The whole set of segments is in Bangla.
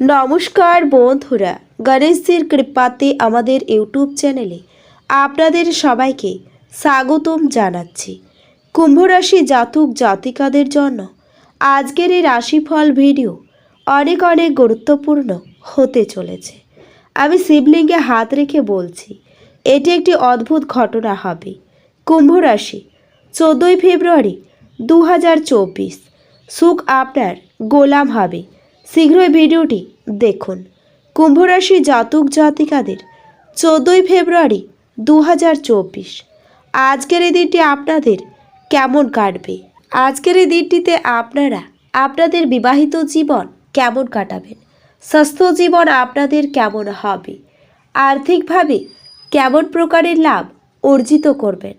নমস্কার বন্ধুরা, গণেশজির কৃপাতে আমাদের ইউটিউব চ্যানেলে আপনাদের সবাইকে স্বাগতম জানাচ্ছি। কুম্ভরাশি জাতক জাতিকাদের জন্য আজকের এই রাশিফল ভিডিও অনেক অনেক গুরুত্বপূর্ণ হতে চলেছে। আমি শিবলিঙ্গে হাত রেখে বলছি, এটি একটি অদ্ভুত ঘটনা হবে। কুম্ভ রাশি চোদ্দোই ফেব্রুয়ারি দু হাজার চব্বিশ, সুখ আপনার গোলাম হবে। শীঘ্রই ভিডিওটি দেখুন। কুম্ভ রাশি জাতক জাতিকাদের চোদ্দোই ফেব্রুয়ারি দু হাজার চব্বিশ। আজকের এই দিনটি আপনাদের কেমন কাটবে? আজকের এই দিনটিতে আপনারা আপনাদের বিবাহিত জীবন কেমন কাটাবেন? স্বাস্থ্য জীবন আপনাদের কেমন হবে? আর্থিকভাবে কেমন প্রকারের লাভ অর্জিত করবেন?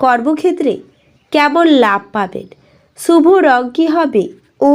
কর্মক্ষেত্রে কেমন লাভ পাবেন? শুভ রং কী হবে ও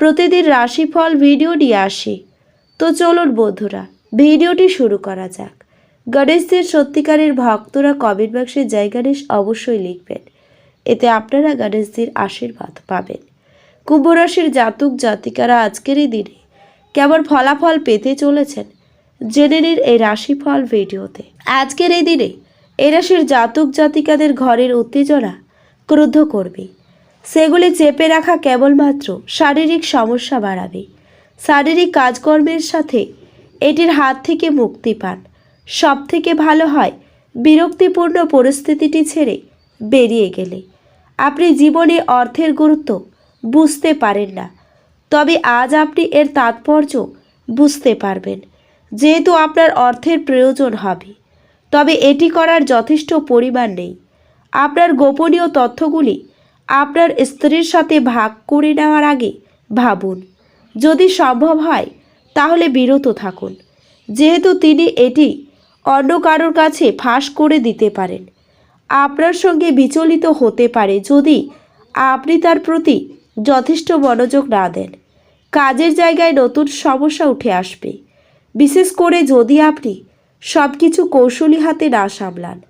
প্রতিদিন রাশিফল ভিডিও নিয়ে আসি। তো চলুন বন্ধুরা, ভিডিওটি শুরু করা যাক। গণেশদের সত্যিকারের ভক্তরা কমেন্ট বক্সে জয় গণেশ অবশ্যই লিখবেন। এতে আপনারা গণেশদের আশীর্বাদ পাবেন। কুম্ভরাশির জাতক জাতিকারা আজকের এই দিনে কেমন ফলাফল পেতে চলেছেন জেনে নিন এই রাশিফল ভিডিওতে। আজকের এই দিনে এই রাশির জাতক জাতিকাদের ঘরের উত্তেজনা ক্রুদ্ধ করবে সেগুলি চেপে রাখা কেবলমাত্র শারীরিক সমস্যা বাড়াবে। শারীরিক কাজকর্মের সাথে এটির হাত থেকে মুক্তি পান। সব থেকে ভালো হয় বিরক্তিপূর্ণ পরিস্থিতিটি ছেড়ে বেরিয়ে গেলে। আপনি জীবনে অর্থের গুরুত্ব বুঝতে পারেন না। তবে আজ আপনি এর তাৎপর্য বুঝতে পারবেন, যেহেতু আপনার অর্থের প্রয়োজন হবে। তবে এটি করার যথেষ্ট পরিমাণ নেই। আপনার গোপনীয় তথ্যগুলি আপনার স্ত্রীর সাথে ভাগ করে নেওয়ার আগে ভাবুন। যদি সম্ভব হয়, তাহলে বিরত থাকুন। যেহেতু তিনি এটি অন্য কারোর কাছে ফাঁস করে দিতে পারেন। আপনার সঙ্গে বিচলিত হতে পারে যদি আপনি তার প্রতি যথেষ্ট মনোযোগ না দেন। কাজের জায়গায় নতুন সমস্যা উঠে আসবে। বিশেষ করে যদি আপনি সব কিছু কৌশলী হাতে না সামলান।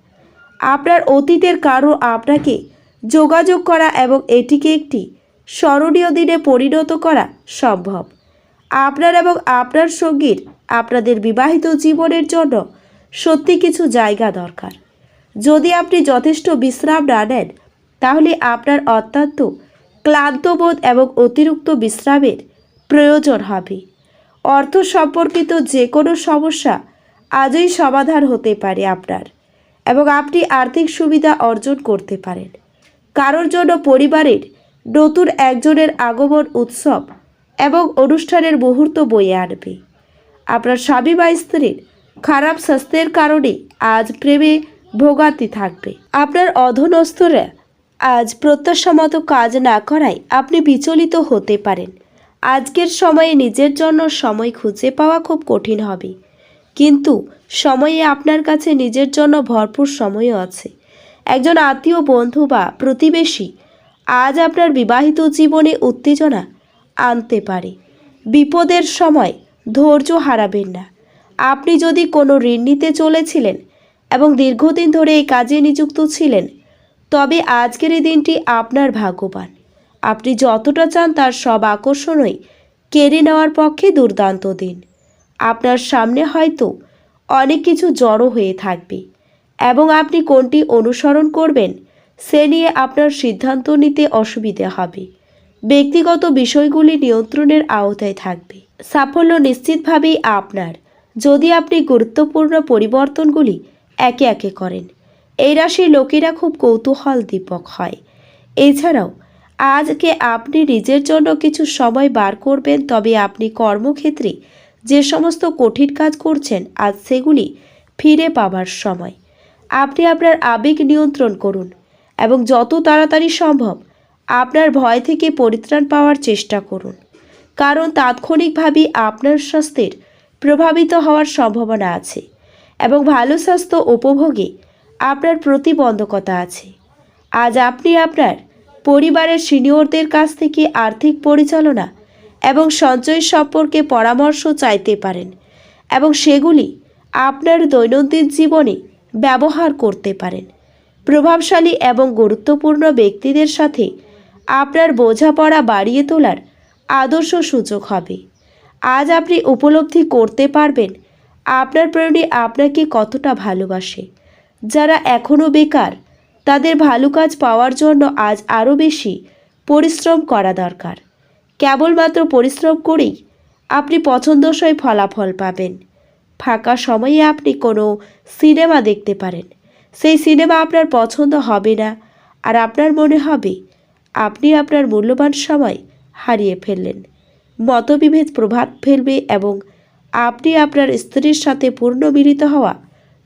আপনার অতীতের কারও আপনাকে যোগাযোগ করা এবং এটিকে একটি স্মরণীয় দিনে পরিণত করা সম্ভব। আপনার এবং আপনার সঙ্গীর, আপনাদের বিবাহিত জীবনের জন্য সত্যি কিছু জায়গা দরকার। যদি আপনি যথেষ্ট বিশ্রাম না নেন, তাহলে আপনার অত্যন্ত ক্লান্তবোধ এবং অতিরিক্ত বিশ্রামের প্রয়োজন হবে। অর্থ সম্পর্কিত যে কোনো সমস্যা আজই সমাধান হতে পারে আপনার এবং আপনি আর্থিক সুবিধা অর্জন করতে পারেন। কারোর জন্য পরিবারের, নতুন একজনের আগমন উৎসব এবং অনুষ্ঠানের মুহূর্ত বয়ে আনবে। আপনার স্বামী বা স্ত্রীর খারাপ স্বাস্থ্যের কারণে আজ প্রেমে ভোগান্তি থাকবে। আপনার অধনস্থরা আজ প্রত্যাশা মতো কাজ না করায় আপনি বিচলিত হতে পারেন। আজকের সময়ে নিজের জন্য সময় খুঁজে পাওয়া খুব কঠিন হবে। কিন্তু সময়ে আপনার কাছে নিজের জন্য ভরপুর সময়ও আছে। একজন আত্মীয়, বন্ধু বা প্রতিবেশী আজ আপনার বিবাহিত জীবনে উত্তেজনা আনতে পারে। বিপদের সময় ধৈর্য হারাবেন না। আপনি যদি কোনো ঋণ নিতে চলেছিলেন এবং দীর্ঘদিন ধরে এই কাজে নিযুক্ত ছিলেন, তবে আজকের এই দিনটি আপনার ভাগ্যবান। আপনি যতটা চান তার সব আকর্ষণই কেড়ে নেওয়ার পক্ষে দুর্দান্ত দিন। আপনার সামনে হয়তো অনেক কিছু জড়ো হয়ে থাকবে। এবং আপনি কোনটি অনুসরণ করবেন, সে নিয়ে আপনার সিদ্ধান্ত নিতে অসুবিধে হবে। ব্যক্তিগত বিষয়গুলি নিয়ন্ত্রণের আওতায় থাকবে। সাফল্য নিশ্চিতভাবেই আপনার, যদি আপনি গুরুত্বপূর্ণ পরিবর্তনগুলি একে একে করেন। এই রাশির লোকেরা খুব কৌতূহল দীপক হয়। এছাড়াও, আজকে আপনি নিজের জন্য কিছু সময় বার করবেন, তবে আপনি কর্মক্ষেত্রে যে সমস্ত কঠিন কাজ করছেন, আজ সেগুলি ফিরে পাবার সময়। আপনি আপনার আবেগ নিয়ন্ত্রণ করুন এবং যত তাড়াতাড়ি সম্ভব আপনার ভয় থেকে পরিত্রাণ পাওয়ার চেষ্টা করুন। কারণ তাৎক্ষণিকভাবে আপনার স্বাস্থ্যের প্রভাবিত হওয়ার সম্ভাবনা আছে এবং ভালো স্বাস্থ্য উপভোগে আপনার প্রতিবন্ধকতা আছে। আজ আপনি আপনার পরিবারের সিনিয়রদের কাছ থেকে আর্থিক পরিচালনা এবং সঞ্চয় সম্পর্কে পরামর্শ চাইতে পারেন এবং সেগুলি আপনার দৈনন্দিন জীবনে ব্যবহার করতে পারেন। প্রভাবশালী এবং গুরুত্বপূর্ণ ব্যক্তিদের সাথে আপনার বোঝাপড়া বাড়িয়ে তোলার আদর্শ সুযোগ হবে। আজ আপনি উপলব্ধি করতে পারবেন আপনার প্রেরণী আপনাকে কতটা ভালোবাসে। যারা এখনও বেকার, তাদের ভালো কাজ পাওয়ার জন্য আজ আরও বেশি পরিশ্রম করা দরকার। কেবলমাত্র পরিশ্রম করেই আপনি পছন্দসই ফলাফল পাবেন। ফাঁকা সময়ে আপনি কোনো সিনেমা দেখতে পারেন। সেই সিনেমা আপনার পছন্দ হবে না। আর আপনার মনে হবে, আপনি আপনার মূল্যবান সময় হারিয়ে ফেললেন। মতবিভেদ প্রভাব ফেলবে এবং আপনি আপনার স্ত্রীর সাথে পূর্ণ মিলিত হওয়া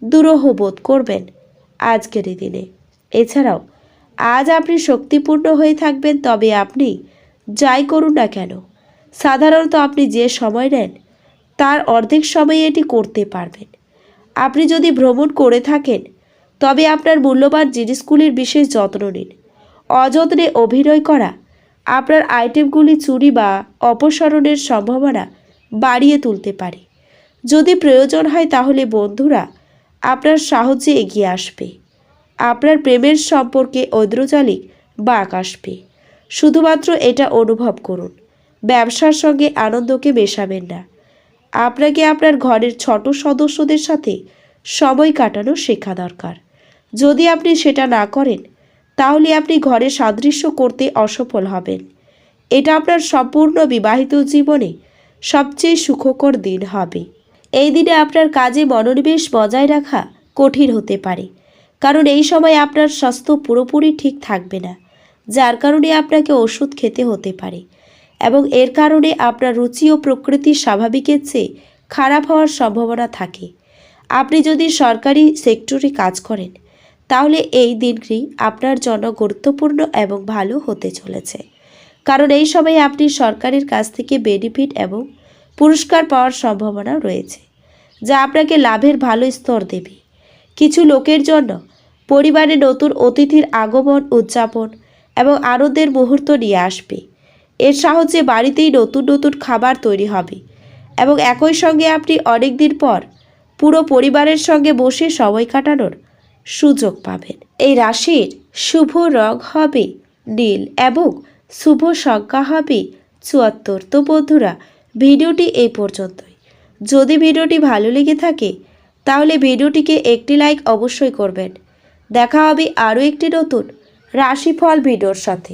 দুরূহ বোধ করবেন আজকের এই দিনে। এছাড়াও, আজ আপনি শক্তিপূর্ণ হয়ে থাকবেন, তবে আপনি যাই করুন না কেন, সাধারণত আপনি যে সময় নেন তার অর্ধেক সময়ে এটি করতে পারবেন। আপনি যদি ভ্রমণ করে থাকেন, তবে আপনার মূল্যবান জিনিসগুলির বিশেষ যত্ন নিন। অযত্নে অভিনয় করা, আপনার আইটেমগুলি চুরি বা অপসারণের সম্ভাবনা বাড়িয়ে তুলতে পারে। যদি প্রয়োজন হয়, তাহলে বন্ধুরা, আপনার সাহায্যে এগিয়ে আসবে। আপনার প্রেমের সম্পর্কে ঐদ্রজালিক বাঁক আসবে। শুধুমাত্র এটা অনুভব করুন। ব্যবসার সঙ্গে আনন্দকে মেশাবেন না। আপনাকে আপনার ঘরের ছোট সদস্যদের সাথে সময় কাটানো শেখা দরকার? যদি আপনি সেটা না করেন, তাহলে আপনি ঘরে সাদৃশ্য করতে অসফল হবেন। এটা আপনার সম্পূর্ণ বিবাহিত জীবনে সবচেয়ে সুখকর দিন হবে। এই দিনে আপনার কাজে মনোনিবেশ বজায় রাখা কঠিন হতে পারে, কারণ এই সময় আপনার স্বাস্থ্য পুরোপুরি ঠিক থাকবে না, যার কারণে আপনাকে ওষুধ খেতে হতে পারে। এবং এর কারণে আপনার রুচি ও প্রকৃতি স্বাভাবিকের চেয়ে খারাপ হওয়ার সম্ভাবনা থাকে। আপনি যদি সরকারি সেক্টরে কাজ করেন, তাহলে এই দিনটি আপনার জন্য গুরুত্বপূর্ণ এবং ভালো হতে চলেছে। কারণ এই সময়ে আপনি সরকারের কাছ থেকে বেনিফিট এবং পুরস্কার পাওয়ার সম্ভাবনা রয়েছে, যা আপনাকে লাভের ভালো স্তর দেবে। কিছু লোকের জন্য পরিবারে নতুন অতিথির আগমন, উদযাপন এবং আনন্দের মুহূর্ত নিয়ে আসবে। এর সাহায্যে বাড়িতেই নতুন নতুন খাবার তৈরি হবে। এবং একই সঙ্গে আপনি অনেক দিন পর পুরো পরিবারের সঙ্গে বসে সময় কাটানোর সুযোগ পাবেন। এই রাশির শুভ রং হবে নীল এবং শুভ সংখ্যা হবে চুয়াত্তর। তো বন্ধুরা, ভিডিওটি এই পর্যন্তই। যদি ভিডিওটি ভালো লেগে থাকে, তাহলে ভিডিওটিকে একটি লাইক অবশ্যই করবেন। দেখা হবে আরও একটি নতুন রাশিফল ভিডিওর সাথে।